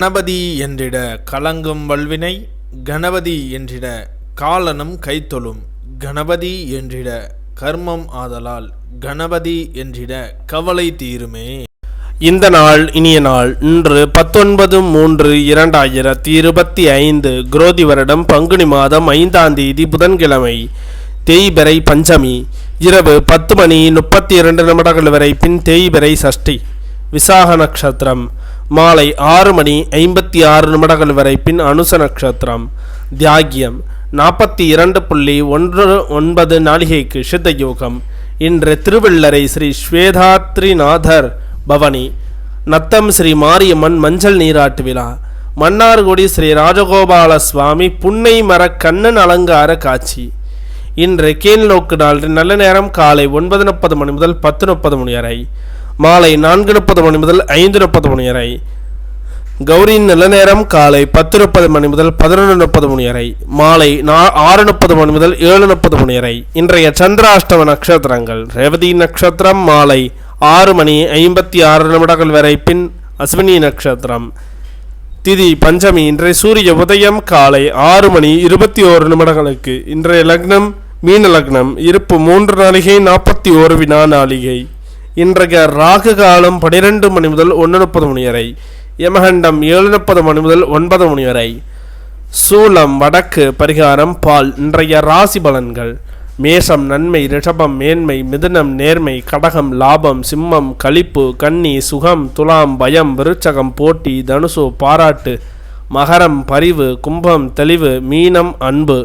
கணபதி என்றிட கலங்கும் வல்வினை கணபதி என்றிட காலனும் கைத்தொழும் கணபதி என்றிட கர்மம் ஆதலால் கணபதி என்றிட கவலை தீருமே. இந்த நாள் இனிய நாள் இன்று பத்தொன்பது மூன்று இரண்டாயிரத்தி இருபத்தி ஐந்து குரோதி வருடம் பங்குனி மாதம் ஐந்தாம் தேதி புதன்கிழமை தேய்பிறை பஞ்சமி இரவு பத்து மணி முப்பத்தி இரண்டு நிமிடங்கள் வரை பின் தேய்பிறை சஷ்டி விசாக நட்சத்திரம். மாலை ஆறு மணி ஐம்பத்தி ஆறு நிமிடங்கள் வரை பின் அனுச நட்சத்திரம். தியாகியம். நாற்பத்தி இரண்டு புள்ளி ஒன்று ஒன்பது நாளிகைக்கு சித்த யோகம் இன்று திருவள்ளரை ஸ்ரீ ஸ்வேதாத்ரிநாதர் பவனி. நத்தம் ஸ்ரீ மாரியம்மன் மஞ்சள் நீராட்டு விழா. மன்னார்குடி ஸ்ரீ ராஜகோபால சுவாமி புன்னை மர கண்ணன் அலங்கார காட்சி. இன்று கீழ்நோக்கு நாள் நல்ல நேரம் காலை ஒன்பது முப்பது மணி முதல் பத்து முப்பது மணி வரை. மாலை நான்கு முப்பது மணி முதல் ஐந்து முப்பது மணி வரை. கௌரியின் நல்ல நேரம் காலை பத்து முப்பது மணி முதல் பதினொன்று முப்பது மணி வரை. மாலை நா ஆறு முப்பது மணி முதல் ஏழு முப்பது மணி வரை. இன்றைய சந்திராஷ்டம நட்சத்திரங்கள். ரேவதி நட்சத்திரம் மாலை ஆறு மணி ஐம்பத்தி ஆறு நிமிடங்கள் வரை. பின் அஸ்வினி நட்சத்திரம். திதி பஞ்சமி. இன்றைய சூரிய உதயம் காலை ஆறு மணி இருபத்தி ஓரு நிமிடங்களுக்கு. இன்றைய லக்னம் மீன லக்னம். இருப்பு மூன்று நாளிகை நாற்பத்தி ஓரு வினா நாளிகை. இன்றைய ராகு காலம் பனிரெண்டு மணி முதல் ஒன்று முப்பது மணி வரை யமகண்டம் ஏழு முப்பது மணி முதல் ஒன்பது மணி வரை. சூலம் வடக்கு பரிகாரம் பால் இன்றைய ராசி பலன்கள். மேஷம் நன்மை ரிஷபம் மேன்மை மிதுனம் நேர்மை கடகம் லாபம் சிம்மம் களிப்பு கன்னி சுகம் துலாம் பயம் விருச்சகம் போட்டி தனுசு பாராட்டு மகரம் பரிவு கும்பம் தெளிவு மீனம் அன்பு.